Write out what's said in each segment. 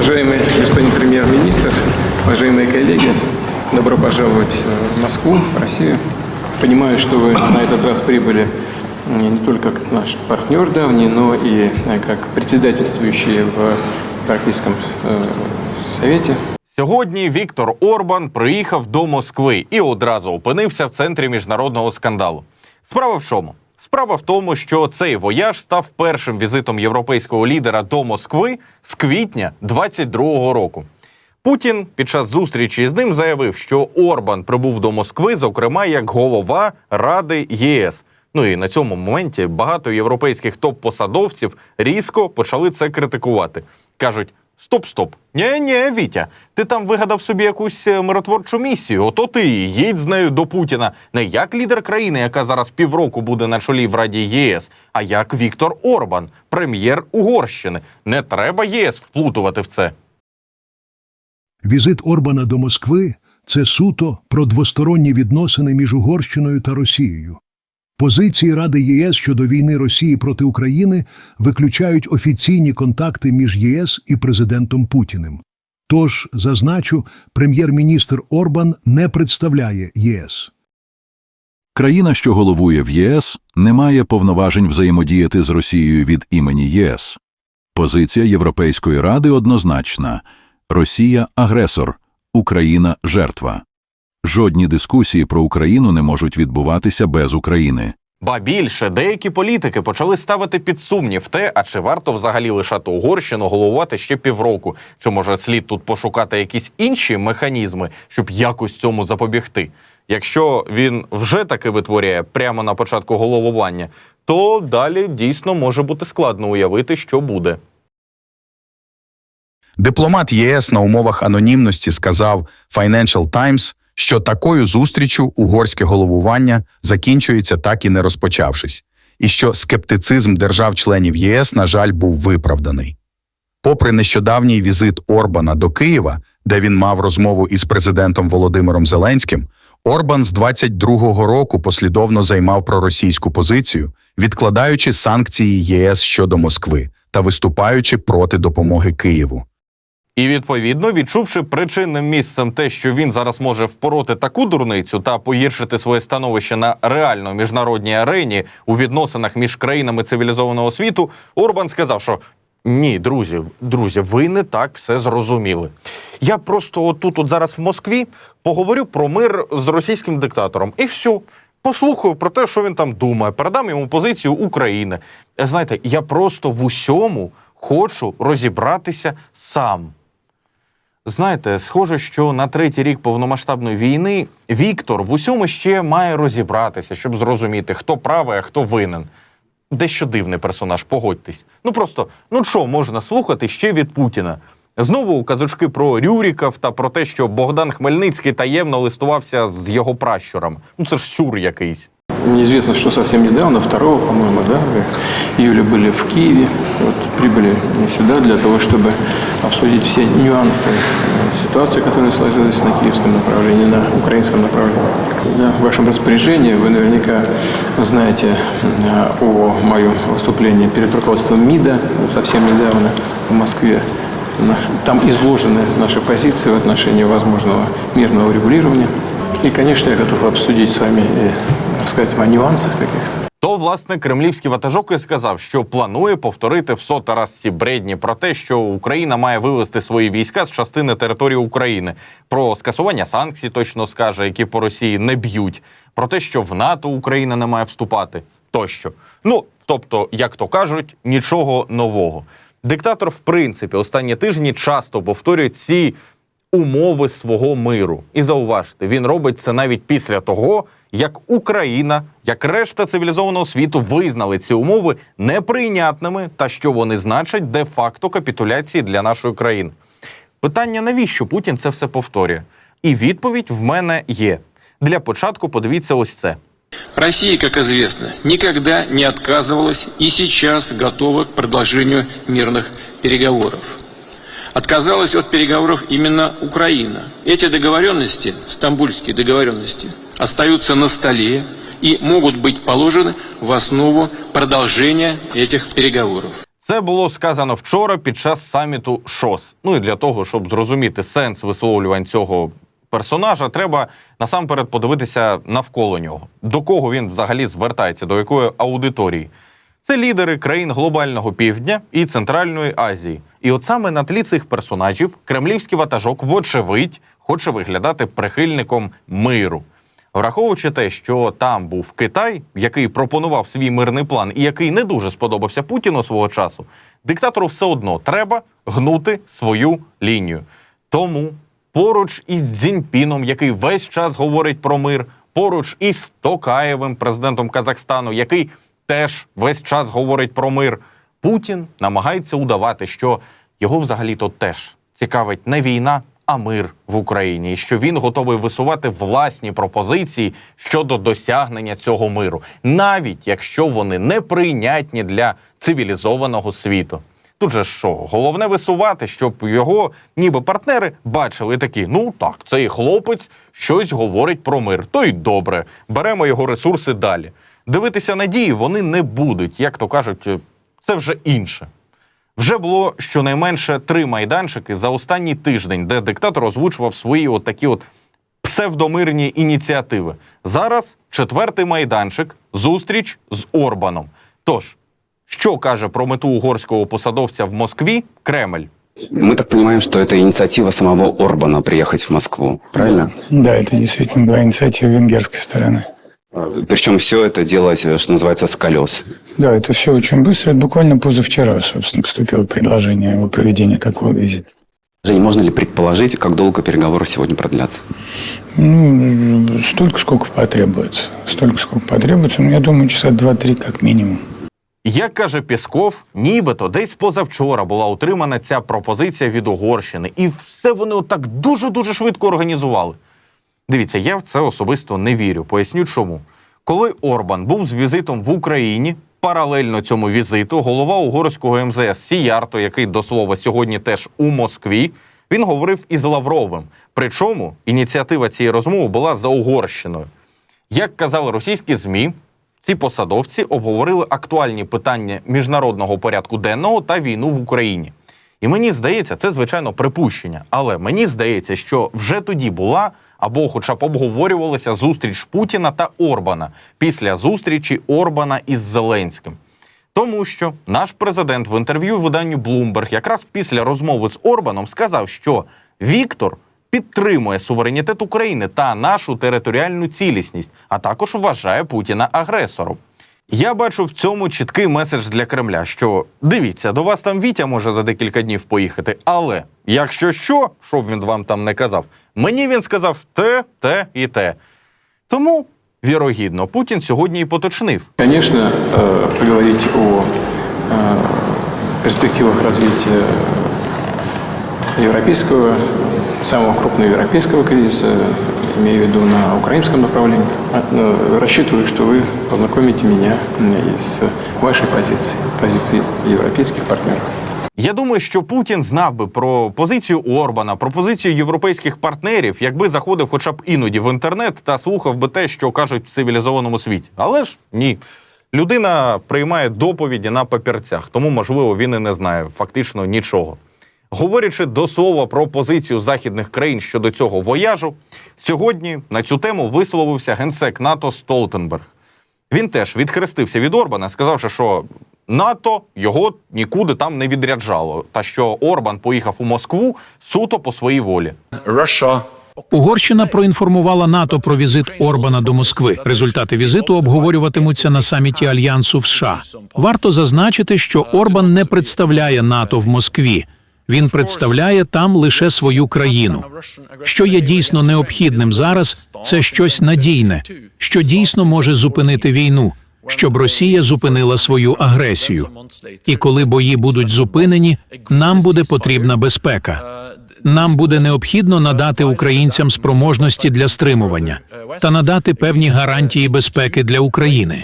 Уважаемый господин премьер-министр, уважаемые коллеги, добро пожаловать э, в Москву, в Россию. Понимаю, что вы на этот раз прибыли э, не только как наш партнер давний, но и э, как председательствующий в Европейском э, Совете. Сьогодні Віктор Орбан приїхав до Москви і одразу опинився в центрі міжнародного скандалу. Справа в чому? Справа в тому, що цей вояж став першим візитом європейського лідера до Москви з квітня 22-го року. Путін під час зустрічі з ним заявив, що Орбан прибув до Москви, зокрема як голова Ради ЄС. Ну і на цьому моменті багато європейських топ-посадовців різко почали це критикувати. кажуть: Стоп, стоп, ні, ні, Вітя, ти там вигадав собі якусь е, миротворчу місію. Ото ти їдь з нею до Путіна не як лідер країни, яка зараз півроку буде на чолі в Раді ЄС, а як Віктор Орбан, прем'єр Угорщини. Не треба ЄС вплутувати в це. Візит Орбана до Москви це суто про двосторонні відносини між Угорщиною та Росією. Позиції Ради ЄС щодо війни Росії проти України виключають офіційні контакти між ЄС і президентом Путіним. Тож, зазначу, прем'єр-міністр Орбан не представляє ЄС. Країна, що головує в ЄС, не має повноважень взаємодіяти з Росією від імені ЄС. Позиція Європейської ради однозначна Росія агресор, Україна жертва. Жодні дискусії про Україну не можуть відбуватися без України. Ба більше деякі політики почали ставити під сумнів те, а чи варто взагалі лишати Угорщину головувати ще півроку, чи може слід тут пошукати якісь інші механізми, щоб якось цьому запобігти. Якщо він вже таки витворяє прямо на початку головування, то далі дійсно може бути складно уявити, що буде. Дипломат ЄС на умовах анонімності сказав Financial Times, що такою зустрічю угорське головування закінчується так і не розпочавшись, і що скептицизм держав-членів єС, на жаль, був виправданий. Попри нещодавній візит Орбана до Києва, де він мав розмову із президентом Володимиром Зеленським, Орбан з 22-го року послідовно займав проросійську позицію, відкладаючи санкції ЄС щодо Москви та виступаючи проти допомоги Києву. І відповідно, відчувши причинним місцем те, що він зараз може впороти таку дурницю та погіршити своє становище на реально міжнародній арені у відносинах між країнами цивілізованого світу, Орбан сказав, що ні, друзі, друзі, ви не так все зрозуміли. Я просто отут, от зараз в Москві, поговорю про мир з російським диктатором, і все. Послухаю про те, що він там думає, передам йому позицію України. Знаєте, я просто в усьому хочу розібратися сам. Знаєте, схоже, що на третій рік повномасштабної війни Віктор в усьому ще має розібратися, щоб зрозуміти, хто правий, а хто винен. Дещо дивний персонаж, погодьтесь. Ну просто, ну що можна слухати ще від Путіна? Знову казочки про Рюріков та про те, що Богдан Хмельницький таємно листувався з його пращуром. Ну це ж сюр якийсь. Мне известно, что совсем недавно, 2 по-моему, да, вы, июля были в Киеве, вот, прибыли сюда для того, чтобы обсудить все нюансы ситуации, которая сложилась на киевском направлении, на украинском направлении. Да, в вашем распоряжении вы наверняка знаете э, о моем выступлении перед руководством МИДа совсем недавно в Москве. Там изложены наши позиции в отношении возможного мирного регулирования. И, конечно, я готов обсудить с вами и рассказать вам о нюансах каких-то. То, власне, кремлівський ватажок і сказав, що планує повторити в сотий раз ці бредні про те, що Україна має вивести свої війська з частини території України, про скасування санкцій, точно скаже, які по Росії не б'ють, про те, що в НАТО Україна не має вступати, тощо. Ну тобто, як то кажуть, нічого нового. Диктатор, в принципі, останні тижні часто повторює ці умови свого миру. І зауважте, він робить це навіть після того, як Україна, як решта цивілізованого світу визнали ці умови неприйнятними та що вони значать де-факто капітуляції для нашої країни. Питання, навіщо Путін це все повторює? І відповідь в мене є. Для початку подивіться ось це. Россия, как известно, никогда не отказывалась и сейчас готова к продолжению мирных переговоров Отказалась от переговоров именно Украина. Эти договоренности, стамбульские договоренности, остаются на столе и могут быть положены в основу продолжения этих переговоров. Це було сказано вчора під час саміту ШОС. Ну і для того, щоб зрозуміти сенс висловлювань цього персонажа, треба насамперед подивитися навколо нього. До кого він взагалі звертається, до якої аудиторії. Це лідери країн глобального півдня і Центральної Азії. І от саме на тлі цих персонажів кремлівський ватажок, вочевидь, хоче виглядати прихильником миру. Враховуючи те, що там був Китай, який пропонував свій мирний план і який не дуже сподобався Путіну свого часу, диктатору все одно треба гнути свою лінію. Тому поруч із Цзіньпіном, який весь час говорить про мир, поруч із Токаєвим, президентом Казахстану, який теж весь час говорить про мир, Путін намагається удавати, що його взагалі-то теж цікавить не війна, а мир в Україні, і що він готовий висувати власні пропозиції щодо досягнення цього миру, навіть якщо вони неприйнятні для цивілізованого світу. Тут же що, головне висувати, щоб його, ніби партнери, бачили такі: ну так, цей хлопець щось говорить про мир, то й добре. Беремо його ресурси далі. Дивитися на дії вони не будуть, як то кажуть, це вже інше. Вже було щонайменше три майданчики за останній тиждень, де диктатор озвучував свої от такі от псевдомирні ініціативи. Зараз четвертий майданчик зустріч з Орбаном. Тож, що каже про мету угорського посадовця в Москві Кремль? Мы так понимаем, что это инициатива самого Орбана приехать в Москву, правильно? Да, это действительно была инициатива венгерской стороны. Причем все это делать, что называется, с колес. Да, это все очень быстро. Это буквально позавчера, собственно, поступило предложение о проведении такого визита. Жень, можно ли предположить, как долго переговоры сегодня продлятся? Ну, столько, сколько потребуется. Столько, сколько потребуется. Ну, я думаю, часа два-три как минимум. Як каже Пісков, нібито десь позавчора була отримана ця пропозиція від Угорщини, і все вони отак дуже-дуже швидко організували. Дивіться, я в це особисто не вірю. Поясню чому. Коли Орбан був з візитом в Україні, паралельно цьому візиту, голова угорського МЗС Сіярто, який до слова сьогодні теж у Москві, він говорив із Лавровим. Причому ініціатива цієї розмови була за Угорщиною. Як казали російські ЗМІ, ці посадовці обговорили актуальні питання міжнародного порядку денного та війну в Україні. І мені здається, це звичайно припущення. Але мені здається, що вже тоді була або, хоча б обговорювалася зустріч Путіна та Орбана після зустрічі Орбана із Зеленським. Тому що наш президент в інтерв'ю виданню Bloomberg якраз після розмови з Орбаном сказав, що Віктор підтримує суверенітет України та нашу територіальну цілісність, а також вважає Путіна агресором. Я бачу в цьому чіткий меседж для Кремля, що дивіться, до вас там Вітя може за декілька днів поїхати, але якщо що, що б він вам там не казав, мені він сказав те, те і те. Тому, вірогідно, Путін сьогодні і поточнив. Конечно, э, поговорить о э, перспективах развития европейского, самого крупного европейского кризиса, имею в виду на украинском направлении, А, э, рассчитываю, что вы познакомите меня э, с вашей позицией, позицией европейских партнеров. Я думаю, що Путін знав би про позицію Орбана, про позицію європейських партнерів, якби заходив хоча б іноді в інтернет та слухав би те, що кажуть в цивілізованому світі. Але ж ні. Людина приймає доповіді на папірцях, тому, можливо, він і не знає фактично нічого. Говорячи до слова про позицію західних країн щодо цього вояжу, сьогодні на цю тему висловився генсек НАТО Столтенберг. Він теж відхрестився від Орбана, сказавши, що НАТО його нікуди там не відряджало, та що Орбан поїхав у Москву суто по своїй волі. Угорщина проінформувала НАТО про візит Орбана до Москви. Результати візиту обговорюватимуться на саміті альянсу в США. Варто зазначити, що Орбан не представляє НАТО в Москві. Він представляє там лише свою країну. Що є дійсно необхідним зараз, це щось надійне, що дійсно може зупинити війну, щоб Росія зупинила свою агресію. І коли бої будуть зупинені, нам буде потрібна безпека. Нам буде необхідно надати українцям спроможності для стримування та надати певні гарантії безпеки для України.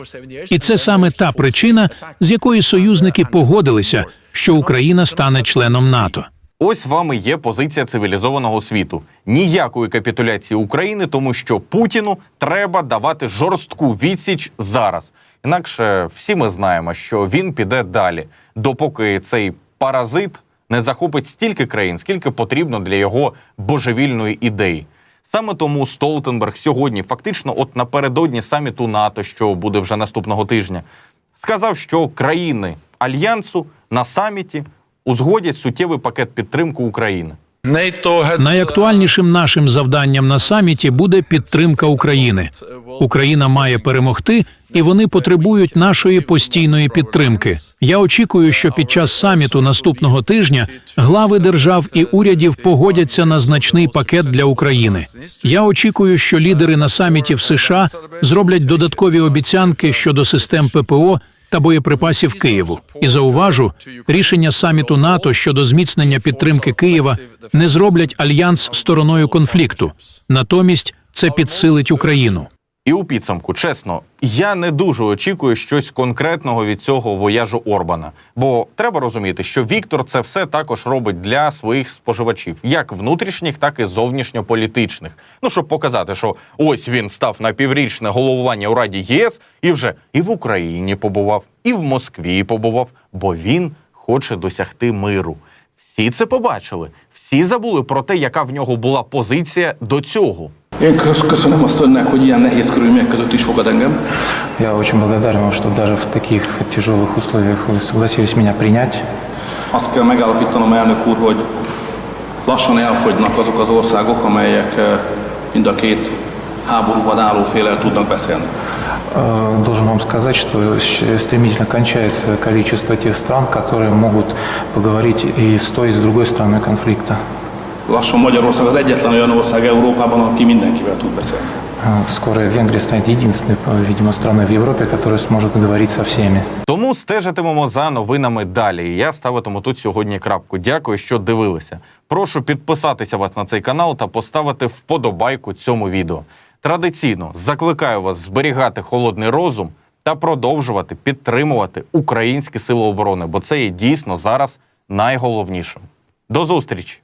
І це саме та причина, з якої союзники погодилися, що Україна стане членом НАТО. Ось вам і є позиція цивілізованого світу. Ніякої капітуляції України, тому що Путіну треба давати жорстку відсіч зараз. Інакше всі ми знаємо, що він піде далі, допоки цей паразит не захопить стільки країн, скільки потрібно для його божевільної ідеї. Саме тому Столтенберг сьогодні, фактично, от напередодні саміту НАТО, що буде вже наступного тижня, сказав, що країни альянсу на саміті узгодять суттєвий пакет підтримки України. Найактуальнішим нашим завданням на саміті буде підтримка України. Україна має перемогти, і вони потребують нашої постійної підтримки. Я очікую, що під час саміту наступного тижня глави держав і урядів погодяться на значний пакет для України. Я очікую, що лідери на саміті в США зроблять додаткові обіцянки щодо систем ППО та боєприпасів Києву. І зауважу, рішення саміту НАТО щодо зміцнення підтримки Києва не зроблять альянс стороною конфлікту. Натомість це підсилить Україну. І у підсумку, чесно, я не дуже очікую щось конкретного від цього вояжу Орбана. Бо треба розуміти, що Віктор це все також робить для своїх споживачів, як внутрішніх, так і зовнішньополітичних. Ну щоб показати, що ось він став на піврічне головування у Раді ЄС і вже і в Україні побував, і в Москві побував, бо він хоче досягти миру. Всі це побачили, всі забули про те, яка в нього була позиція до цього. Én kösz- köszönöm azt önnek, hogy ilyen nehéz körülmények között is fogad engem. Я очень благодарен вам, что даже в таких тяжелых условиях вы согласились меня принять. Azt kell megállapítanom, elnök úr, hogy lassan elfogynak azok az országok, amelyek eh, mind a két háborúban álló félel tudnak beszélni. Э, Должен вам сказать, что стремительно кончается количество тех стран, которые могут поговорить и с той, и с другой стороной конфликта. Lassan Magyarország az egyetlen olyan ország Európában, aki mindenkivel tud beszélni. Скоро Венгрия станет единственной, видимо, страной в Европе, которая сможет говорить со всеми. Тому стежитимемо за новинами далі. І я ставитиму тут сьогодні крапку. Дякую, що дивилися. Прошу підписатися вас на цей канал та поставити вподобайку цьому відео. Традиційно закликаю вас зберігати холодний розум та продовжувати підтримувати українські сили оборони, бо це є дійсно зараз найголовнішим. До зустрічі!